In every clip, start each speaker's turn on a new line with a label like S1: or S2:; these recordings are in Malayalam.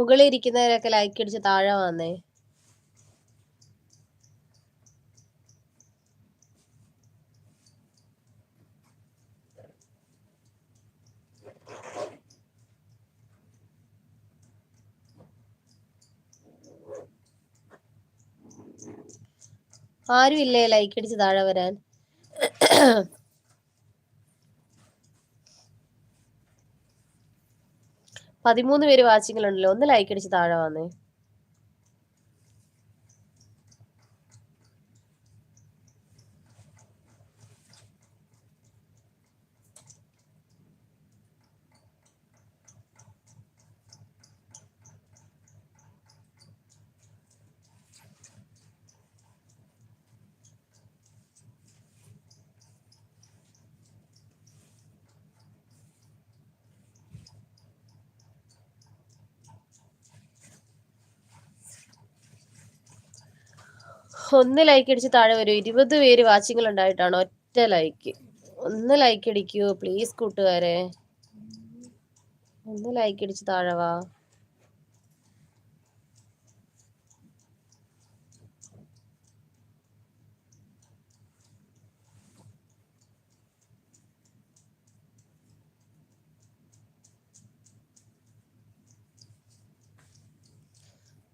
S1: മുകളിൽ ഇരിക്കുന്നവരൊക്കെ ലൈക്ക് അടിച്ച് താഴെ വന്നേ. ആരും ഇല്ലേ ലൈക്ക് അടിച്ച് താഴെ വരാൻ? പതിമൂന്ന് പേര് വാച്ചിങ്ങിലുണ്ടല്ലോ ഒന്ന് ലൈക്ക് അടിച്ച് താഴെ വന്നേ. ഒന്ന് ലൈക്ക് അടിച്ച് താഴെ വരും. ഇരുപത് പേര് വാച്ചിങ്ങൾ ഉണ്ടായിട്ടാണ് ഒറ്റ ലൈക്ക് ഒന്ന് ലൈക്ക് അടിക്കൂ പ്ലീസ് കൂട്ടുകാരെ. ഒന്ന് ലൈക്ക് അടിച്ച് താഴെ വാ.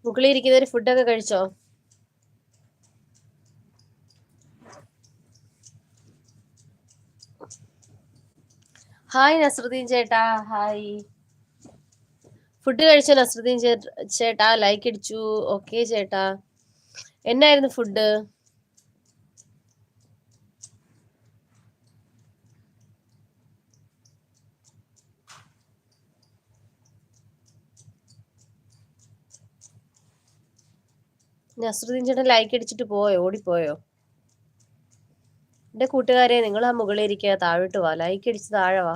S1: മുകളിൽ ഇരിക്കുന്നവര് ഫുഡൊക്കെ കഴിച്ചോ? ഹായ് നസ്രുദ്ദീൻ ചേട്ടാ. ഹായ് ഫുഡ് കഴിച്ചോ നസ്രുദ്ദീൻ ചേട്ടാ? ലൈക്ക് അടിച്ചു ഓക്കെ ചേട്ടാ. എന്നായിരുന്നു ഫുഡ് നസ്രുദ്ദീൻ ചേട്ടൻ ലൈക്ക് അടിച്ചിട്ട് പോയോ? ഓടിപ്പോയോ? എന്റെ കൂട്ടുകാരെ നിങ്ങൾ ആ മുകളിൽ ഇരിക്കുക താഴോട്ട് വാ. ലൈക്ക് അടിച്ച് താഴെ വാ.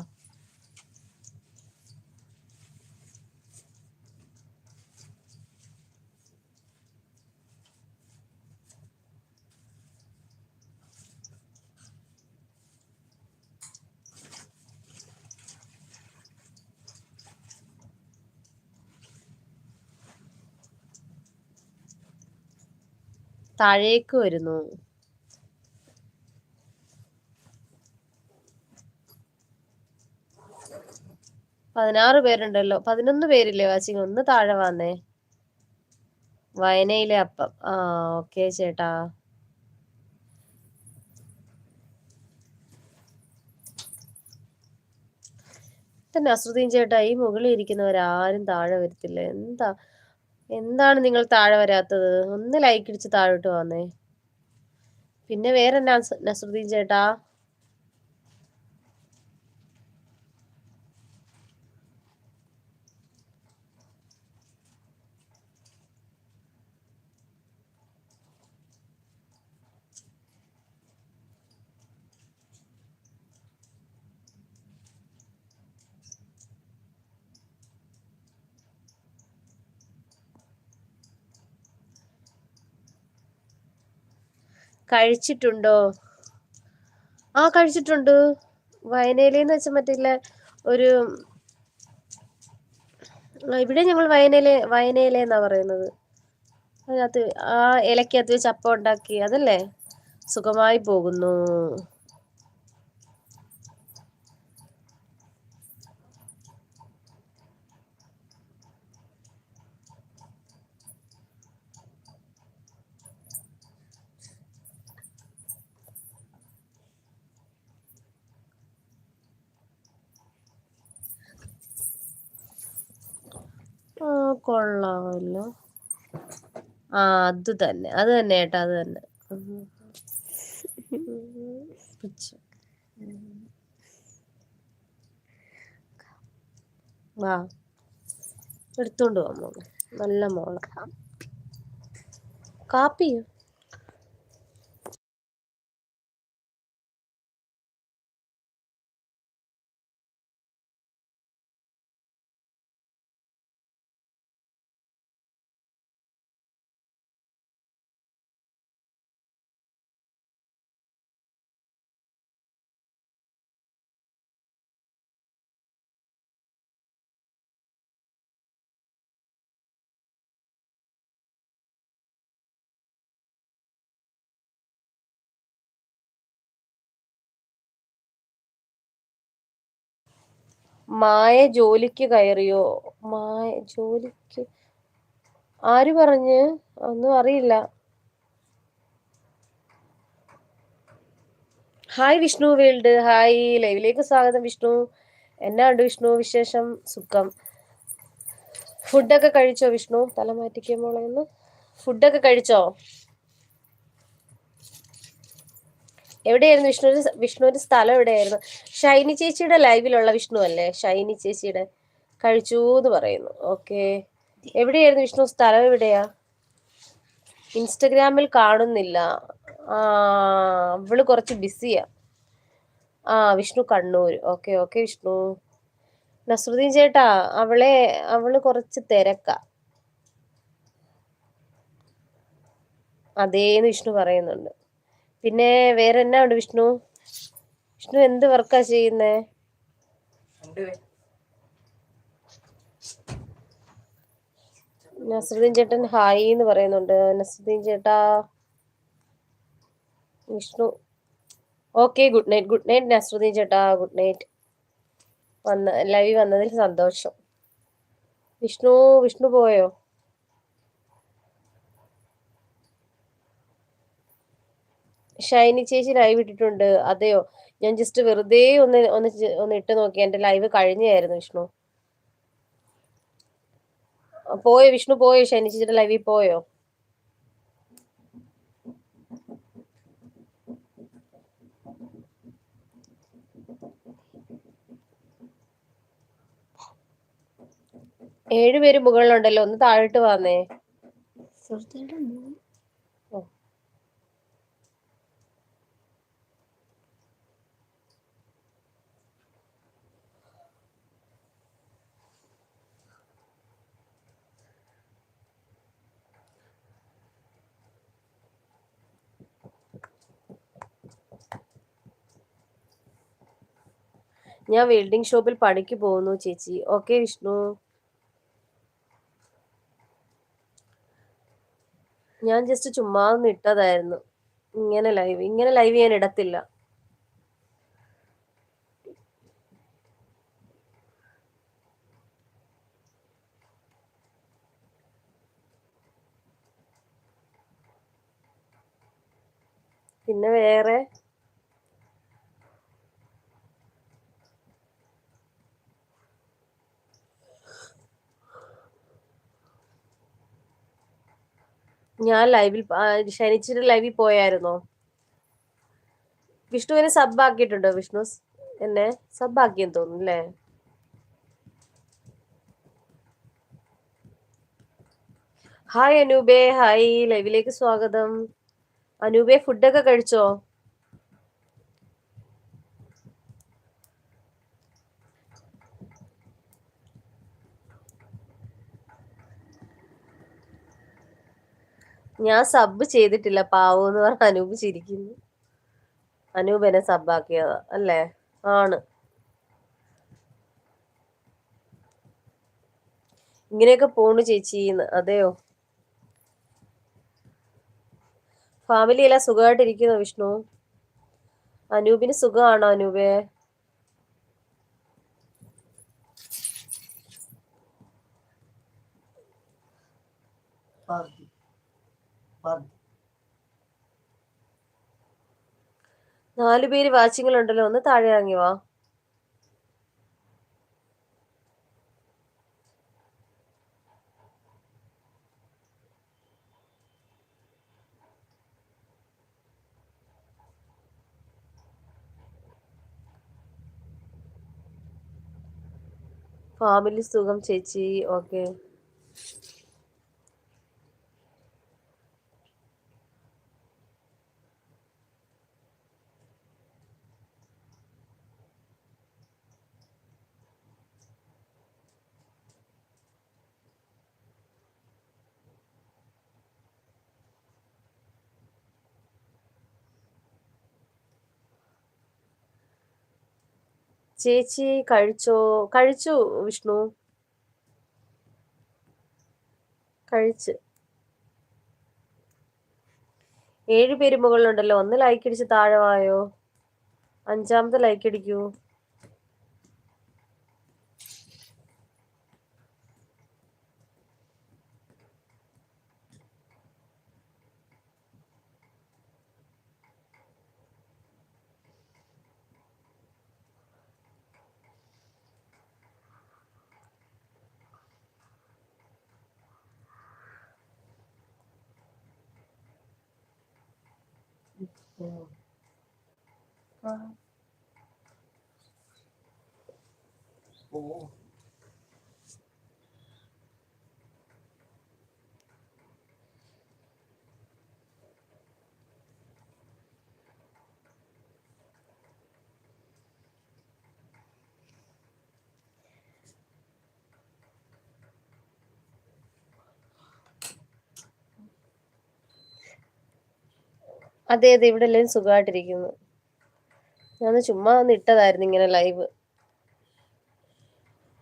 S1: താഴേക്ക് വരുന്നു. പതിനാറ് പേരുണ്ടല്ലോ. പതിനൊന്ന് പേരില്ലേ വാച്ചിങ് ഒന്ന് താഴെ വന്നേ. വയനയിലെ അപ്പം. ആ ഓക്കെ ചേട്ടാ. തന്നെ അസുദ്ദീൻ ചേട്ടാ ഈ മുകളിൽ ഇരിക്കുന്നവരാരും താഴെ വരത്തില്ല. എന്താ എന്താണ് നിങ്ങൾ താഴെ വരാത്തത്? ഒന്ന് ലൈക്ക് ഇടിച്ച് താഴോട്ട് വന്നേ. പിന്നെ വേറെ നസ്രുദ്ദീൻ ചേട്ടാ? കഴിച്ചിട്ടുണ്ടോ? ആ കഴിച്ചിട്ടുണ്ട്. വയനയിലെന്ന് വെച്ചാൽ മറ്റില്ല ഒരു ഇവിടെ ഞങ്ങൾ വയനയിലെ എന്നാ പറയുന്നത്. അതിനകത്ത് ആ ഇലക്കകത്ത് വെച്ച് ഉണ്ടാക്കി അതല്ലേ? സുഖമായി പോകുന്നു ആ കൊള്ളാമല്ലോ. ആ അത് തന്നെ. അത് തന്നെ ഏട്ടാ അത് തന്നെ. വാ. എടുത്തോണ്ട് പോവാ മോൾ. നല്ല മോള. കാപ്പിയോ? മായ ജോലിക്ക് കയറിയോ? മായ ജോലിക്ക്. ആര് പറഞ്ഞ്? ഒന്നും അറിയില്ല. Hi Vishnu world. ഹായ്. ലൈവിലേക്ക് സ്വാഗതം വിഷ്ണു. എന്നാ ഉണ്ട് വിഷ്ണു വിശേഷം? സുഖം. ഫുഡൊക്കെ കഴിച്ചോ വിഷ്ണു? തല മാറ്റിക്കുമ്പോളെന്ന് ഫുഡൊക്കെ കഴിച്ചോ? എവിടെയായിരുന്നു വിഷ്ണു വിഷ്ണുവിന്റെ സ്ഥലം എവിടെയായിരുന്നു? ഷൈനി ചേച്ചിയുടെ ലൈവിലുള്ള വിഷ്ണു അല്ലേ? ഷൈനി ചേച്ചിയുടെ കഴിച്ചു എന്ന് പറയുന്നു. ഓക്കെ. എവിടെയായിരുന്നു വിഷ്ണു? സ്ഥലം എവിടെയാ? ഇൻസ്റ്റഗ്രാമിൽ കാണുന്നില്ല. ആ അവൾ കുറച്ച് ബിസിയാ. ആ വിഷ്ണു കണ്ണൂർ ഓക്കെ ഓക്കെ വിഷ്ണു. നസ്രുദ്ദീൻ ചേട്ടാ അവളെ അവൾ കുറച്ച് തിരക്ക. അതേന്ന് വിഷ്ണു പറയുന്നുണ്ട്. പിന്നെ വേറെ എന്നാ ഉണ്ട് വിഷ്ണു? വിഷ്ണു എന്ത് വർക്കാ ചെയ്യുന്നേ? നസറുദ്ദീൻ ചേട്ടൻ ഹായ് എന്ന് പറയുന്നുണ്ട്. നസറുദ്ദീൻ ചേട്ടാ Vishnu. Okay good night good night Nasruddin ചേട്ടാ ഗുഡ് നൈറ്റ്. വന്ന ലൈവ് വന്നതിൽ സന്തോഷം. വിഷ്ണു വിഷ്ണു പോയോ? ഷൈനി ചേച്ചി ലൈവ് ഇട്ടിട്ടുണ്ട്. അതെയോ? ഞാൻ ജസ്റ്റ് വെറുതെ ഒന്ന് ഒന്ന് ഒന്ന് ഇട്ട് നോക്കി. എന്റെ ലൈവ് കഴിഞ്ഞായിരുന്നു വിഷ്ണു. പോയോ വിഷ്ണു? പോയോ ഷൈനി ചേച്ചിയുടെ ലൈവിൽ പോയോ? ഏഴുപേര് മുകളിലുണ്ടല്ലോ. ഒന്ന് താഴോട്ട് വന്നേ. ഞാൻ വെൽഡിംഗ് ഷോപ്പിൽ പണിക്ക് പോകുന്നു ചേച്ചി. ഓക്കെ വിഷ്ണു. ഞാൻ ജസ്റ്റ് ചുമ്മാ ഒന്ന് ഇട്ടതായിരുന്നു. ഇങ്ങനെ ലൈവ് ഇങ്ങനെ ലൈവ് ചെയ്യാൻ ഇടത്തില്ല. പിന്നെ വേറെ? ഞാൻ ലൈവിൽ ശനിച്ചിട്ട് ലൈവിൽ പോയായിരുന്നോ? വിഷ്ണുവിനെ സബ് ആക്കിയിട്ടുണ്ടോ വിഷ്ണു? എന്നെ സബ് ആക്കിയെന്ന് തോന്നുന്നു അല്ലേ? ഹായ് അനൂപേ ഹായ് ലൈവിലേക്ക് സ്വാഗതം. അനൂപേ ഫുഡൊക്കെ കഴിച്ചോ? ഞാൻ സബ് ചെയ്തിട്ടില്ല. പാവു എന്ന് പറഞ്ഞ അനൂപ് ചിരിക്കുന്നു. അനൂപനെ സബാക്കിയതാ അല്ലേ? ആണ്. ഇങ്ങനെയൊക്കെ പോണു ചേച്ചിന്ന് അതെയോ? ഫാമിലി എല്ലാം സുഖമായിട്ടിരിക്കുന്നു വിഷ്ണു. അനൂപിന് സുഖമാണോ അനൂപേ? നാലു പേര് വാച്ചിങ്ങിലുണ്ടല്ലോ ഒന്ന് താഴെ ഇറങ്ങി വാ. ഫാമിലി സുഖം ചേച്ചി. ഓക്കെ. ചേച്ചി കഴിച്ചോ? കഴിച്ചു വിഷ്ണു. കഴിച്ച്. ഏഴ് പേര് മുകളിലുണ്ടല്ലോ. ഒന്ന് ലൈക്ക് അടിച്ച് താഴെ വായോ? അഞ്ചാമത്തെ ലൈക്ക് അടിക്കൂ
S2: ഉം.
S1: ആ. അതെ അതെ ഇവിടെ എല്ലാവരും സുഖമായിട്ടിരിക്കുന്നു. ഞാൻ ചുമ്മാ ഒന്ന് ഇട്ടതായിരുന്നു ഇങ്ങനെ ലൈവ്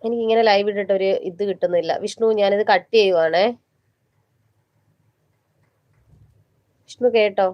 S1: എനിക്ക് ഇങ്ങനെ ലൈവ് ഇട്ടിട്ട് ഒരു ഇത് കിട്ടുന്നില്ല. വിഷ്ണു ഞാനിത് കട്ട് ചെയ്യുവാണേ. വിഷ്ണു കേട്ടോ?